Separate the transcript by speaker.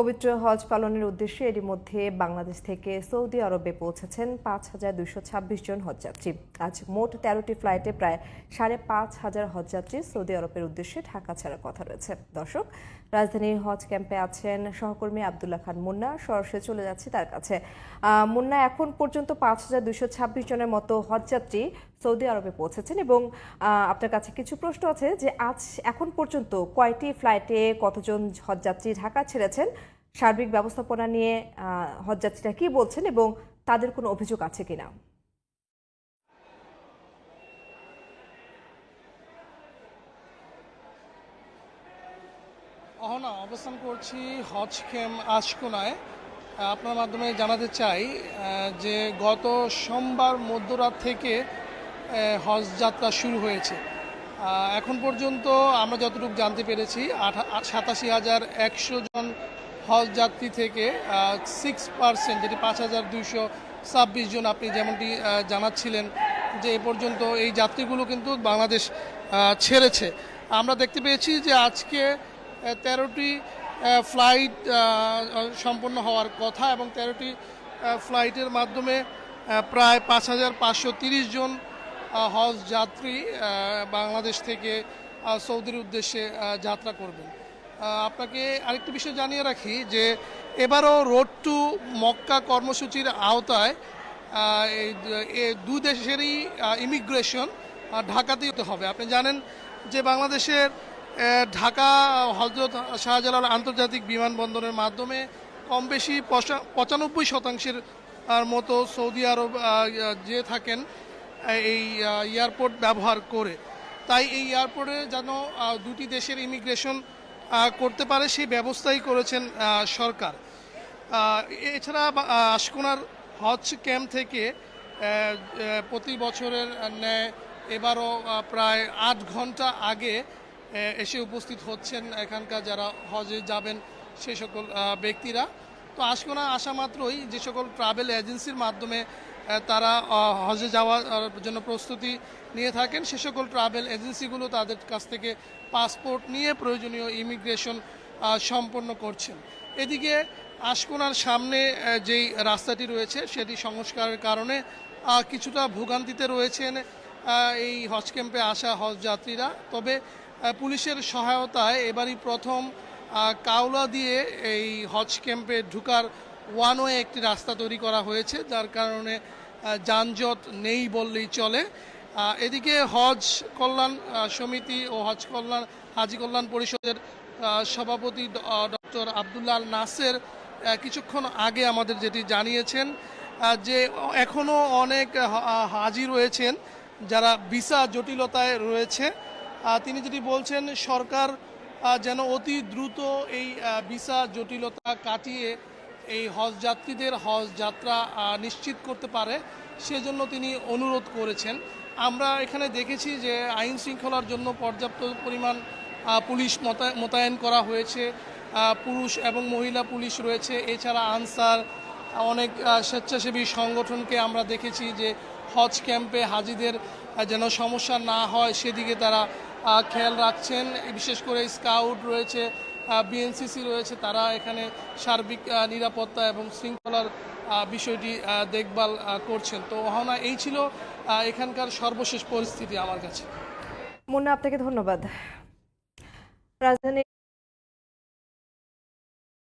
Speaker 1: পবিত্র হজ পালনের উদ্দেশ্যে এরই মধ্যে বাংলাদেশ থেকে সৌদি আরবে পৌঁছেছেন পাঁচ হাজার দুশো ছাব্বিশ জন হজযাত্রী। আজ মোট তেরোটি ফ্লাইটে প্রায় সাড়ে পাঁচ হাজার হজযাত্রী সৌদি আরবের উদ্দেশ্যে ঢাকা ছাড়ার কথা রয়েছে। দর্শক রাজধানীর হজ ক্যাম্পে আছেন সহকর্মী আবদুল্লাহ খান মুন্না। সরাসরি চলে যাচ্ছি তার কাছে। মুন্না, এখন পর্যন্ত পাঁচ হাজার দুশো ছাব্বিশ জনের মতো হজযাত্রী সৌদি আরবে পৌঁছেছেন এবং আপনার কাছে কিছু প্রশ্ন আছে যে আজ, এখন পর্যন্ত কয়টি ফ্লাইটে কতজন হজযাত্রী ঢাকা ছেড়েছেন? সার্বিক ব্যবস্থাপনা নিয়ে হজযাত্রীরা কি বলছেন এবং তাদের কোনো অভিযোগ আছে কিনা?
Speaker 2: অহনা, অবস্থান করছি হজ খেম আশকোনায়। আপনার মাধ্যমে জানাতে চাই যে গত সোমবার মধ্যরাত থেকে হজ যাত্রা শুরু হয়েছে। এখন পর্যন্ত আমরা যতটুকু জানতে পেরেছি, আঠা, সাতাশি হাজার একশো জন হজ যাত্রী থেকে সিক্স পার্সেন্ট যেটি পাঁচ হাজার দুইশো ছাব্বিশ জন আপনি যেমনটি জানাচ্ছিলেন যে এ পর্যন্ত এই যাত্রীগুলো কিন্তু বাংলাদেশ ছেড়েছে। আমরা দেখতে পেয়েছি যে আজকে তেরোটি ফ্লাইট সম্পন্ন হওয়ার কথা এবং তেরোটি ফ্লাইটের মাধ্যমে প্রায় পাঁচ হাজার পাঁচশো তিরিশ জন হজ যাত্রী বাংলাদেশ থেকে সৌদির উদ্দেশ্যে যাত্রা করবেন। আপনাকে আরেকটি বিষয় জানিয়ে রাখি যে এবারও রোড টু মক্কা কর্মসূচির আওতায় দু- দেশেরই ইমিগ্রেশন ঢাকাতেই হতে হবে। আপনি জানেন যে বাংলাদেশের ঢাকা, হজরত শাহজালাল আন্তর্জাতিক বিমানবন্দরের মাধ্যমে কম বেশি পঁচা- পঁচানব্বই শতাংশের মতো সৌদি আরব যে থাকেন এই এয়ারপোর্ট ব্যবহার করে। তাই এই এয়ারপোর্টে যেন দুটি দেশের ইমিগ্রেশন করতে পারে, সেই ব্যবস্থাই করেছেন সরকার। এছাড়া আশকোনার হজ ক্যাম্প থেকে প্রতি বছরের ন্যায় এবারও প্রায় আট ঘণ্টা আগে এসে উপস্থিত হচ্ছেন এখানকার যারা হজে যাবেন সে সকল ব্যক্তিরা। তো আশকোনা আসা মাত্রই যে সকল ট্রাভেল এজেন্সির মাধ্যমে তারা হজে যাওয়ার জন্য প্রস্তুতি নিয়ে থাকেন। সে সকল ট্রাভেল এজেন্সিগুলো তাদের কাছ থেকে পাসপোর্ট নিয়ে প্রয়োজনীয় ইমিগ্রেশন সম্পন্ন করছেন। এদিকে আশকোনার সামনে যেই রাস্তাটি রয়েছে, সেটি সংস্কারের কারণে কিছুটা ভোগান্তিতে রয়েছেন এই হজ ক্যাম্পে আসা হজ যাত্রীরা। তবে পুলিশের সহায়তায় এবারই প্রথম কাওলা দিয়ে এই হজ ক্যাম্পে ঢুকার ওয়ান ওয়ে একটি রাস্তা তৈরি করা হয়েছে, যার কারণে যানজট নেই বললেই চলে। এদিকে হজ কল্যাণ সমিতি ও হজ কল্যাণ, হাজি কল্যাণ পরিষদের সভাপতি ডক্টর আবদুল্লাহ নাসের কিছুক্ষণ আগে আমাদের যেটি জানিয়েছেন যে এখনও অনেক হাজি রয়েছেন, যারা ভিসা জটিলতায় রয়েছে। তিনি যেটি বলছেন, সরকার যেন অতি দ্রুত এই ভিসা জটিলতা কাটিয়ে এই হজ যাত্রীদের হজ যাত্রা নিশ্চিত করতে পারে। সেজন্য তিনি অনুরোধ করেছেন। আমরা এখানে দেখেছি যে আইন শৃঙ্খলার জন্য পর্যাপ্ত পরিমাণ পুলিশ মোতা- মোতায়েন করা হয়েছে। পুরুষ এবং মহিলা পুলিশ রয়েছে। এছাড়া আনসার, অনেক স্বেচ্ছাসেবী সংগঠনকে আমরা দেখেছি যে হজ ক্যাম্পে হাজিদের যেন সমস্যা না হয়, সেদিকে তারা খেয়াল রাখছেন। বিশেষ করে স্কাউট রয়েছে বিএনসিসি রয়েছে, তারা এখানে সার্বিক নিরাপত্তা এবং শৃঙ্খলার বিষয়টি দেখভাল করছেন। তো অহনা, এই ছিল এখানকার সর্বশেষ পরিস্থিতি আমার কাছে।
Speaker 1: মুন্না, আপনাকে ধন্যবাদ। রাজধানী